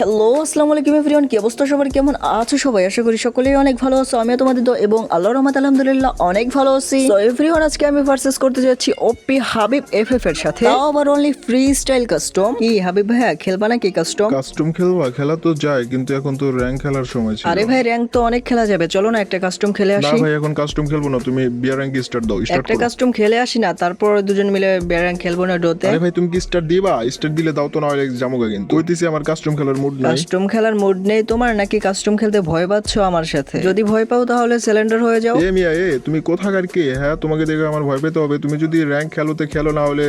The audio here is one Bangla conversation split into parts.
হ্যালো আসসালামু আলাইকুম এভরিওয়ান কি অবস্থা সবার? কেমন আছো সবাই? আশা করি সকলেই অনেক ভালো আছো আমিও তোমাদের তো এবং আল্লাহর রহমত আলহামদুলিল্লাহ অনেক ভালো আছি। তো এভরিওয়ান আজকে আমি ভার্সেস করতে যাচ্ছি ওপি হাবিব এফএফ এর সাথে। তাও আবার অনলি ফ্রি স্টাইল কাস্টম কি হাবিব ভাইয়া খেলবা নাকি কাস্টম কাস্টম খেলবা খেলা তো যায় কিন্তু এখন তো র্যাঙ্ক খেলার সময় ছিল। আরে ভাই র্যাঙ্ক তো অনেক খেলা যাবে চলো না একটা কাস্টম খেলে আসি। না ভাই এখন কাস্টম খেলব না তুমি বিয়ার র্যাঙ্ক স্টার্ট দাও স্টার্ট একটা কাস্টম খেলে আসি না তারপর দুজন মিলে বিয়ার র্যাঙ্ক খেলব না ডোতে। আরে ভাই তুমি কি স্টার্ট দিবা? স্টার্ট দিলে দাও তো না হয় জামুগা কিন্তু। কইতেছি আমার কাস্টম খেলার মুড নাই? কাস্টম খেলার মুড নেই তোমার নাকি কাস্টম খেলতে ভয় পাচ্ছ আমার সাথে? যদি ভয় পাও তাহলে সিলিন্ডার হয়ে যাও। এ মিয়া এ তুমি কোথাকার কে? হ্যাঁ তোমাকে দেখে আমার ভয় পেতে হবে। তুমি যদি র্যাঙ্ক খেলোতে খেলো না হলে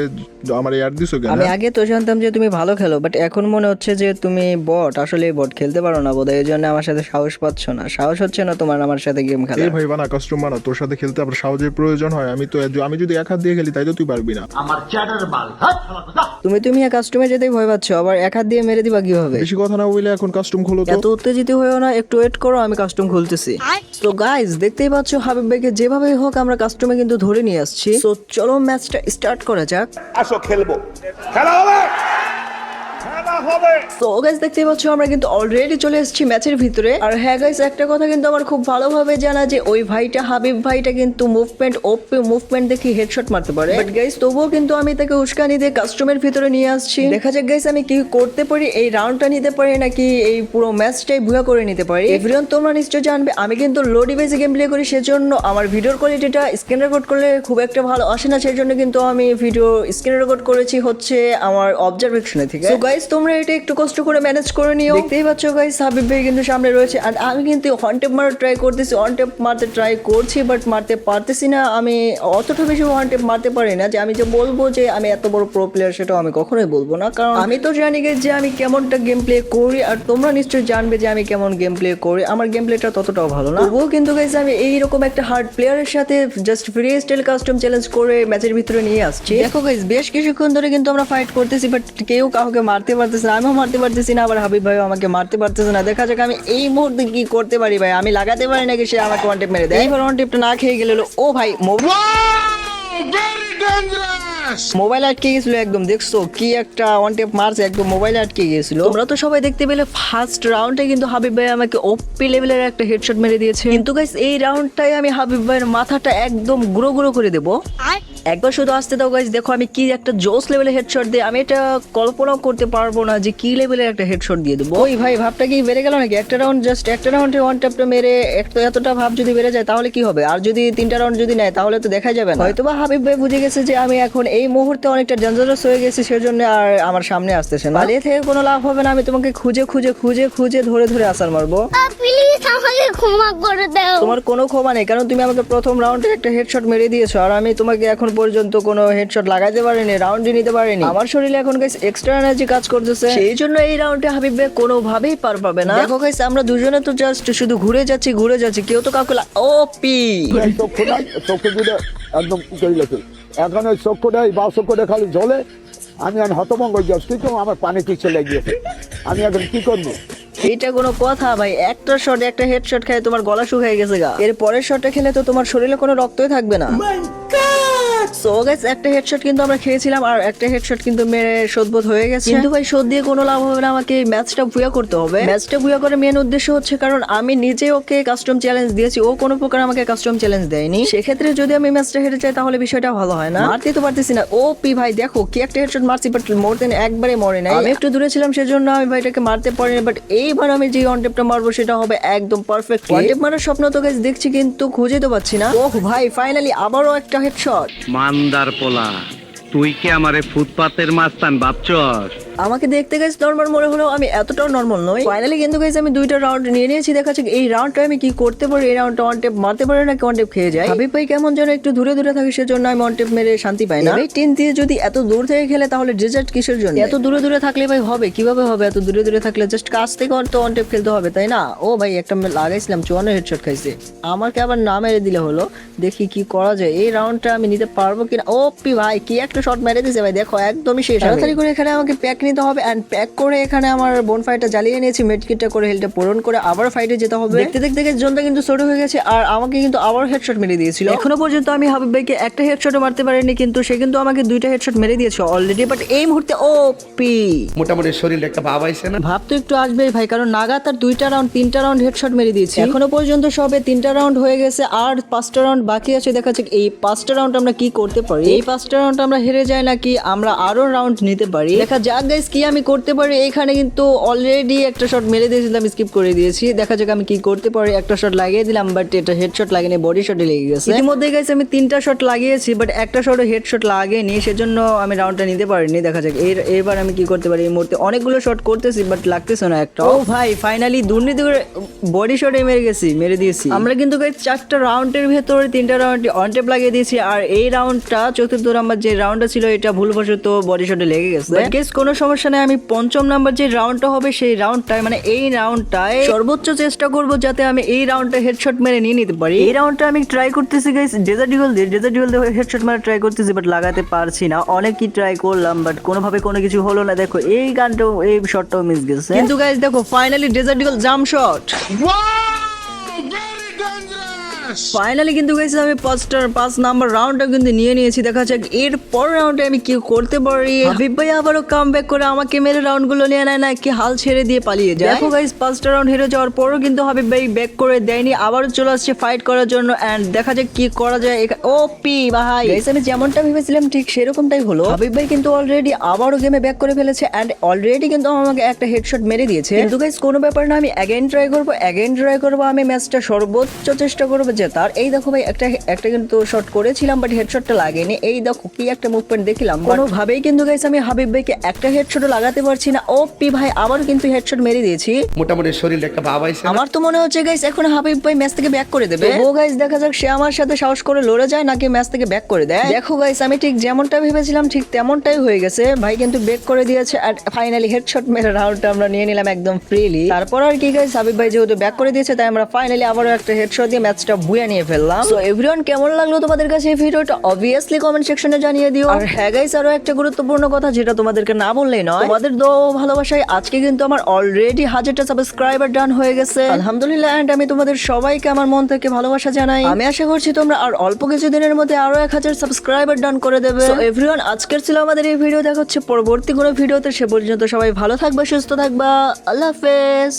আমার এয়ার দিছো কেন আমি হ্যাঁ? আগে তো জানতাম যে তুমি ভালো খেলো বাট এখন মনে হচ্ছে যে তুমি বট আসলে বট খেলতে পারো না বোধহয় এই জন্য আমার সাথে সাহস পাচ্ছ না। সাহস হচ্ছে না তোমার আমার সাথে গেম খেলা এ ভাই বানা কাস্টম বানা তোর সাথে খেলতে আবার সাহসের প্রয়োজন হয়। আমি তো আমি যদি এক হাত দিয়ে খেলি তাই তো তুই পারবি না। আমার চ্যাটার বাল তুমি তুমি কাস্টমে যেতেই ভয় পাচ্ছ আবার এক হাত দিয়ে মেরে দিবা কীভাবে? বেশি কথা না বলে এখন কাস্টম খোলো তো। এত উত্তেজিত হয়েও না একটু ওয়েট করো আমি কাস্টম খুলতেছি। তো গাইজ দেখতেই পাচ্ছ হাবিব ভাইকে যেভাবে হোক আমরা কাস্টমে কিন্তু ধরে নিয়ে আসছি। তো চলো ম্যাচটা স্টার্ট করা যাক। আসো খেলব। খেলা হবে! হবে। তো গাইজ দেখতেই পাচ্ছ, আমরা কিন্তু অলরেডি চলে এসেছি ম্যাচের ভিতরে। আর হ্যাঁ গাইজ একটা কথা কিন্তু আমার খুব ভালোভাবে জানা যে, ওই ভাইটা, হাবিব ভাইটা কিন্তু মুভমেন্ট ওপে মুভমেন্ট দেখি হেডশট মারতে পারে। বাট গাইজ তবুও কিন্তু আমি তাকে উস্কানি দিয়ে কাস্টমের ভিতরে নিয়ে আসছি। দেখা যাক গাইজ আমি কি করতে পারি, এই রাউন্ডটা নিতে পারি, নাকি এই পুরো ম্যাচটাই ভুয়া করে নিতে পারি? এভরিওয়ান তোমরা নিশ্চয় জানবে, আমি কিন্তু লো ডিভাইসে গেম প্লে করি, সেজন্য আমার ভিডিওর কোয়ালিটিটা স্ক্রিন রেকর্ড করলে খুব একটা ভালো আসে না, সেজন্য কিন্তু আমি ভিডিও স্ক্রিন রেকর্ড করেছি হচ্ছে আমার অবজারভেশনে থেকে। গাইস তোমরা এটা একটু কষ্ট করে ম্যানেজ করে নিও। দেখতেই পাচ্ছ গাইস হাবিব ভাই কিন্তু সামনে রয়েছে। আর আমি কিন্তু অন টেপ মারার ট্রাই করতেছি অন টেপ মারতে ট্রাই করছি বাট মারতে পারতেছি না। আমি অতটা বেশি অন টেপ মারতে পারি না যে আমি যে বলব যে আমি এত বড় প্রো প্লেয়ার সেটাও আমি কখনোই বলব না। কারণ আমি তো জানি guys যে আমি কেমনটা গেম প্লে করি আর তোমরা নিশ্চয়ই জানবে যে আমি কেমন গেম প্লে করি। আমার গেম প্লেটা ততটাও ভালো না। তবুও কিন্তু গাইস আমি এইরকম একটা হার্ড প্লেয়ারের সাথে just freestyle custom challenge করে ম্যাচের ভিতরে নিয়ে আসছি। দেখো গাইস বেশ কিছুক্ষণ ধরে কিন্তু আমরা ফাইট করতেছি বাট কেউ কাউকে মারতে পারতেছে না আমিও মারতে পারতেছি না আবার হাবিব ভাইও আমাকে মারতে পারতেছে না। দেখা যাক আমি এই মুহূর্তে কি করতে পারি ভাই। আমি লাগাতে পারি নাকি সে আমাকে ওয়ান টেপ মেরে দেয়? এইবার ওয়ান টেপটা না খেয়ে গেল ও ভাই মোবাইল আটকে গেছিল একদম দেখছ? কি একটা ওয়ান টেপ মারছে একদম মোবাইল আটকে গেছিল। তোমরা তো সবাই দেখতে পেলে ফার্স্ট রাউন্ডে কিন্তু হাবিব ভাই আমাকে ওপি লেভেলের একটা হেডশট মেরে দিয়েছে। কিন্তু গাইস এই রাউন্ডটাই আমি হাবিব ভাইয়ের মাথাটা একদম গুঁড়ো গুঁড়ো করে দেবো। একবার শুধু আসতে দাও গাইস দেখো আমি কি একটা জোস লেভেলের হেডশট দিই আমি এটা কল্পনাও করতে পারব না যে কি লেভেলের একটা হেডশট দিয়ে দেবো। ওই ভাই ভাবটা কি বেড়ে গেল নাকি? একটা রাউন্ড জাস্ট একটা রাউন্ডে ওয়ান ট্যাপটা মেরে একটা এতটা ভাব যদি বেড়ে যায় তাহলে কি হবে? আর যদি তিনটা রাউন্ড যদি নেয় তাহলে তো দেখা যাবে না। হয়তো বা হাবিব ভাই বুঝে গেছে যে আমি এখন এই মুহূর্তে অনেকটা ডেঞ্জারাস হয়ে গেছি সেজন্য আর আমার সামনে আসতেছে না। পালিয়ে থেকে কোনো লাভ হবে না আমি তোমাকে খুঁজে খুঁজে খুঁজে খুঁজে ধরে ধরে আসার মারবো। প্লিজ আমাকে ক্ষমা করে দাও। তোমার কোনো ক্ষমা নেই কারণ তুমি আমাকে প্রথম রাউন্ডে একটা হেডশট মেরে দিয়েছ আর আমি তোমাকে এখন পর্যন্ত কোনো হেডশট লাগাতে পারিনি রাউন্ডে নিতে পারেনি। আমার শরীরে এখন গাইস এক্সট্রা এনার্জি কাজ করতেছে। সেই জন্য এই রাউন্ডে হাবিব ভাই কোনোভাবেই পার পাবে না। দেখো গাইস আমরা দুজনে তো জাস্ট শুধু ঘুরে যাচ্ছি ঘুরে যাচ্ছি কেউ তো কাউকে ও পি চক্ষু দুটো একদম এখন ওই চক্ষুটা এই বা চক্ষুটা খালি জলে আমি এখন হতভঙ্গ হয়ে যাচ্ছি কিন্তু আমার পানি কি চলে গিয়েছে। আমি এখন কি করব? এটা কোনো কথা ভাই। একটা শট একটা হেডশট খেয়ে তোমার গলা শুকিয়ে গেছে গা। এর পরের শটটা খেলে তো তোমার শরীরে কোনো রক্তই থাকবে না। সো গাইস একটা হেডশট কিন্তু আমরা খেয়েছিলাম আর একটা হেডশট কিন্তু মেরে শোধবোধ হয়ে গেছে। কিন্তু ভাই শোধ দিয়ে কোনো লাভ হবে না। আমাকে ম্যাচটা ভুয়া করতে হবে। ম্যাচটা ভুয়া করে মেন উদ্দেশ্য হচ্ছে কারণ আমি নিজে ওকে কাস্টম চ্যালেঞ্জ দিয়েছি। ও কোনো প্রকার আমাকে কাস্টম চ্যালেঞ্জ দেয়নি। সেক্ষেত্রে যদি আমি ম্যাচটা হেরে যাই তাহলে বিষয়টা ভালো হয় না। মারতে তো পারতেছি না। ও পি ভাই দেখো কি একটা হেডশট মারছি বাট মোর দেন একবারে মরে নাই। আমি একটু দূরে ছিলাম সেজন্য আমি ভাইটাকে মারতে পারিনি বাট এইবার আমি যে অন টেপটা মারবো সেটা হবে একদম পারফেক্ট ওয়ান টেপ মারার স্বপ্ন তো গাইস দেখছি কিন্তু খুঁজে তো পাচ্ছি না। ওহ ভাই ফাইনালি আবারও একটা হেডশট মান্দার পোলা তুই কি আমারে ফুটপাতের মাস্তান ভাবছস? আমাকে দেখতে গেছে নর্মাল মনে হলেও আমি এতটাও নর্মাল নই। ফাইনালি কিন্তু গেছে আমি দুইটা রাউন্ড নিয়ে নিয়েছি। দেখা যাচ্ছে এই রাউন্ডটা আমি কি করতে পারি? এই রাউন্ডটা ওয়ান টেপ মারতে পারি না ওয়ান টেপ খেয়ে যায়? হাবিব ভাই কেমন যেন একটু দূরে দূরে থাকে সেজন্য আমি ওয়ান টেপ মেরে শান্তি পাই না। এই টিন দিয়ে যদি এত দূর থেকে খেলে তাহলে ডেজার্ট কিসের জন্য? এত দূরে দূরে থাকলে ভাই হবে কীভাবে হবে? এত দূরে দূরে থাকলে জাস্ট কাছ থেকে তো ওয়ান টেপ খেলতে হবে তাই না? ও ভাই একটা আমি লাগাইছিলাম চুয়ান্ন হেডশট খাইছে। আমাকে আবার না মেরে দিলে হলো। দেখি কি করা যায়। এই রাউন্ডটা আমি নিতে পারব কিনা? ও পি ভাই কি একটা শট মেরে দিছে ভাই দেখো একদমই শেষ। তাড়াতাড়ি করে এখানে আমাকে প্যাক নিতে হবে অ্যান্ড প্যাক করে এখানে আমার বোন ফাইটটা জ্বালিয়ে নিয়েছি মেডকিটটা করে হেলটা পূরণ করে আবার ফাইটে যেতে হবে। দেখতে দেখতে জোনটা কিন্তু ছোট হয়ে গেছে আর আমাকে কিন্তু আবার হেডশট মেরে দিয়েছিল। এখনও পর্যন্ত আমি হাবিব ভাইকে একটা হেডশটও মারতে পারিনি কিন্তু সে কিন্তু আমাকে দুইটা হেডশট মেরে দিয়েছে অলরেডি বাট এই মুহূর্তে ও পি মোটামুটি শরীরে একটা ভাব আইছে না? ভাব তো একটু আসবেই ভাই কারণ নাগা তার দুইটা রাউন্ড তিনটা রাউন্ড হেডশট মেরে দিয়েছে। এখনও পর্যন্ত সবে তিনটা রাউন্ড হয়ে গেছে আর পাঁচটা রাউন্ড বাকি আছে দেখা যাক এই পাঁচটা রাউন্ড আমরা কি করতে পারি। এই পাঁচটা রাউন্ড আমরা হেরে যাই নাকি আমরা আরও রাউন্ড নিতে পারি। দেখা যাক গাইস কি আমি করতে পারি এখানে কিন্তু অলরেডি একটা শট মেরে দিয়েছিলাম স্কিপ করে দিয়েছি। দেখা যাক আমি কি করতে পারি একটা শট লাগিয়ে দিলাম বাট এটা হেডশট লাগেনি বডি শটে লেগে গেছে। ইতিমধ্যে গাইস আমি তিনটা শট লাগিয়েছি বাট একটা শটও হেডশট লাগেনি সেজন্য আমি রাউন্ডটা নিতে পারিনি। দেখা যাক এর এবার আমি কি করতে পারি এই মুহূর্তে অনেকগুলো শট করতেছি বাট লাগতেছে না একটা। ও ভাই ফাইনালি দুর্নীতি করে বডি শটে মেরে গেছি মেরে দিয়েছি। আমরা কিন্তু গাইস চারটা রাউন্ডের ভেতরে তিনটা রাউন্ডে অন টেপ লাগিয়ে দিয়েছি আর এই রাউন্ডটা চতুর্থ নাম্বার যে রাউন্ডটা ছিল এটা ভুলবশত বডি শটে লেগে গেছে। গেস কোনো সমস্যা নেই আমি পঞ্চম নাম্বার যে রাউন্ডটা হবে সেই রাউন্ডটায় মানে এই রাউন্ডটায় সর্বোচ্চ চেষ্টা করব যাতে আমি এই রাউন্ডটা হেডশট মেরে নিয়ে নিতে পারি। এই রাউন্ডটা আমি ট্রাই করতেছি গাইস ডেজার্ট ডিগল দিয়ে ডেজার্ট ডিগল দিয়ে হেডশট মারা ট্রাই করতেছি বাট লাগাতে পারছি না। অনেকই ট্রাই করলাম বাট কোনোভাবে কোনো কিছু হলো না। দেখো এই গানটাও এই শটটাও মিস গেছে। কিন্তু গাইস দেখো finally desert eagle jump shot finally কিন্তু গেছি আমি পাঁচটার পাঁচ নাম্বার রাউন্ডটা কিন্তু নিয়ে নিয়েছি। দেখা যাক এর পর রাউন্ডে আমি কি করতে পারি? হাবিব ভাই আবারও কাম ব্যাক করে আমাকে মেরে রাউন্ডগুলো নিয়ে নেয় না কি হাল ছেড়ে দিয়ে পালিয়ে যায়। দেখো গাইস পাঁচটা রাউন্ড হেরে যাওয়ার পরও কিন্তু হাবিব ভাই ব্যাক করে দেয়নি আবারও চলে আসছে ফাইট করার জন্য। এন্ড দেখা যাক কি করা যায় ও পি ভাই। গাইস আমি যেমনটা ভেবেছিলাম ঠিক সেরকমটাই হলো। হাবিব ভাই কিন্তু অলরেডি আবারও গেমে ব্যাক করে ফেলেছে এন্ড অলরেডি কিন্তু আমাকে একটা হেডশট মেরে দিয়েছে। কিন্তু গাইস কোনো ব্যাপার না আমি অ্যাগেন ট্রাই করব অ্যাগেন ট্রাই করব আমি ম্যাচটা সর্বোচ্চ চেষ্টা করব। জেতার এই দেখো ভাই একটা একটা কিন্তু শট করেছিলাম বাট হেডশটটা লাগেনি। এই দেখো কি একটা মুভমেন্ট দেখলাম কোনোভাবেই কিন্তু গাইস আমি হাবিব ভাইকে একটা হেডশটও লাগাতে পারছি না। ও পি ভাই আবার কিন্তু হেডশট মেরে দিয়েছি। মোটামুটি শরীরে একটা ভাব আইছে আমার তো মনে হচ্ছে গাইস এখন হাবিব ভাই ম্যাচ থেকে ব্যাক করে দেবে। ও গাইস দেখা যাক সে আমার সাথে সাহস করে লড়ে যায় নাকি ম্যাচ থেকে ব্যাক করে দেয়। দেখো গাইস আমি ঠিক যেমনটা ভেবেছিলাম ঠিক তেমনটাই হয়ে গেছে। ভাই কিন্তু ব্যাক করে দিয়েছে আর ফাইনালি হেডশট মেরে রাউন্ডটা আমরা নিয়ে নিলাম একদম ফ্রিলি তারপর আর কি গাইস হাবিব ভাই যেহেতু ব্যাক করে দিয়েছে তাই আমরা ফাইনালি আবারও একটা হেডশট দিয়ে ম্যাচটা বুয়া নিয়ে ফেললাম। সো এভরিওয়ান কেমন লাগল তোমাদের কাছে এই ভিডিওটা? অবভিয়াসলি কমেন্ট সেকশনে জানিয়ে দিও। আর হ্যাঁ গাইস আরও একটা গুরুত্বপূর্ণ কথা যেটা তোমাদেরকে না বললেই নয়। তোমাদের দো ভালোবাসায় আজকে কিন্তু আমার অলরেডি হাজারটা সাবস্ক্রাইবার ডান হয়ে গেছে। আলহামদুলিল্লাহ এন্ড আমি তোমাদের সবাইকে আমার মন থেকে ভালোবাসা জানাই। আমি আশা করছি তোমরা আর অল্প কিছু দিনের মধ্যে আরও এক হাজার সাবস্ক্রাইবার ডান করে দেবে। এভরিওয়ান আজকের ছিল আমাদের এই ভিডিও দেখা হচ্ছে পরবর্তী কোনো ভিডিওতে সে পর্যন্ত সবাই ভালো থাকবে সুস্থ থাকবা। আল্লাহ হাফেজ।